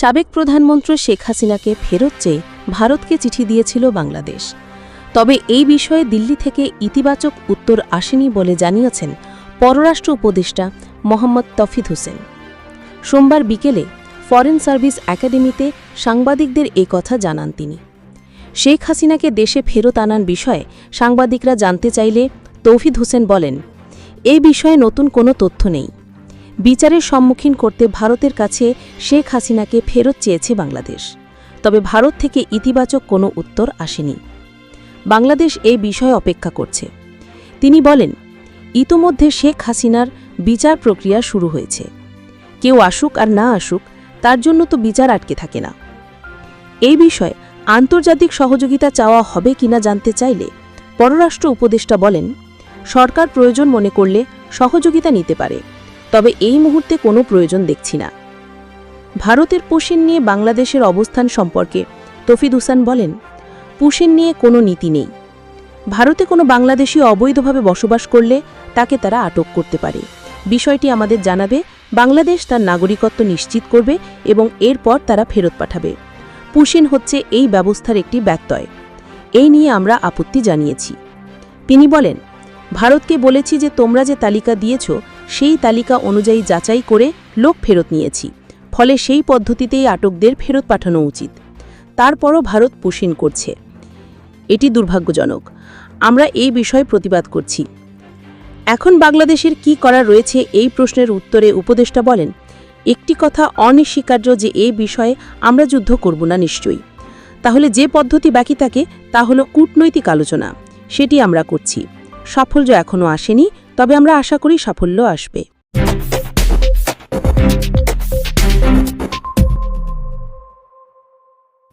সাবেক প্রধানমন্ত্রী শেখ হাসিনাকে ফেরত চেয়ে ভারতকে চিঠি দিয়েছিল বাংলাদেশ। তবে এই বিষয়ে দিল্লি থেকে ইতিবাচক উত্তর আসেনি বলে জানিয়েছেন পররাষ্ট্র উপদেষ্টা মোহাম্মদ তফিদ হোসেন। সোমবার বিকেলে ফরেন সার্ভিস একাডেমিতে সাংবাদিকদের এ কথা জানান তিনি। শেখ হাসিনাকে দেশে ফেরত আনার বিষয়ে সাংবাদিকরা জানতে চাইলে তৌফিদ হোসেন বলেন এই বিষয়ে নতুন কোনো তথ্য নেই। বিচারের সম্মুখীন করতে ভারতের কাছে শেখ হাসিনাকে ফেরত চেয়েছে বাংলাদেশ। তবে ভারত থেকে ইতিবাচক কোনো উত্তর আসেনি। বাংলাদেশ এই বিষয়ে অপেক্ষা করছে। তিনি বলেন, ইতোমধ্যে শেখ হাসিনার বিচার প্রক্রিয়া শুরু হয়েছে। কেউ আসুক আর না আসুক, তার জন্য তো বিচার আটকে থাকে না। এই বিষয়ে আন্তর্জাতিক সহযোগিতা চাওয়া হবে কিনা জানতে চাইলে পররাষ্ট্র উপদেষ্টা বলেন, সরকার প্রয়োজন মনে করলে সহযোগিতা নিতে পারে। তবে এই মুহূর্তে কোনো প্রয়োজন দেখছি না। ভারতের পুশিন নিয়ে বাংলাদেশের অবস্থান সম্পর্কে তফিদ হুসান বলেন, পুশিন নিয়ে কোনো নীতি নেই। ভারতে কোনো বাংলাদেশি অবৈধভাবে বসবাস করলে তাকে তারা আটক করতে পারে। বিষয়টি আমাদের জানাবে, বাংলাদেশ তার নাগরিকত্ব নিশ্চিত করবে এবং এরপর তারা ফেরত পাঠাবে। পুশিন হচ্ছে এই ব্যবস্থার একটি ব্যত্যয়। এই নিয়ে আমরা আপত্তি জানিয়েছি। তিনি বলেন, ভারতকে বলেছি যে তোমরা যে তালিকা দিয়েছ সেই তালিকা অনুযায়ী যাচাই করে লোক ফেরত নিয়েছি, ফলে সেই পদ্ধতিতেই আটকদের ফেরত পাঠানো উচিত। তারপরও ভারত পুশিন করছে। এটি দুর্ভাগ্যজনক। আমরা এই বিষয়ে প্রতিবাদ করছি। এখন বাংলাদেশের কি করার রয়েছে এই প্রশ্নের উত্তরে উপদেষ্টা বলেন, একটি কথা অনিস্বীকার্য যে এই বিষয়ে আমরা যুদ্ধ করব না নিশ্চয়ই। তাহলে যে পদ্ধতি বাকি থাকে তা হলো কূটনৈতিক আলোচনা, সেটি আমরা করছি। সাফল্য এখনও আসেনি তবে আমরা আশা করি সাফল্য আসবে।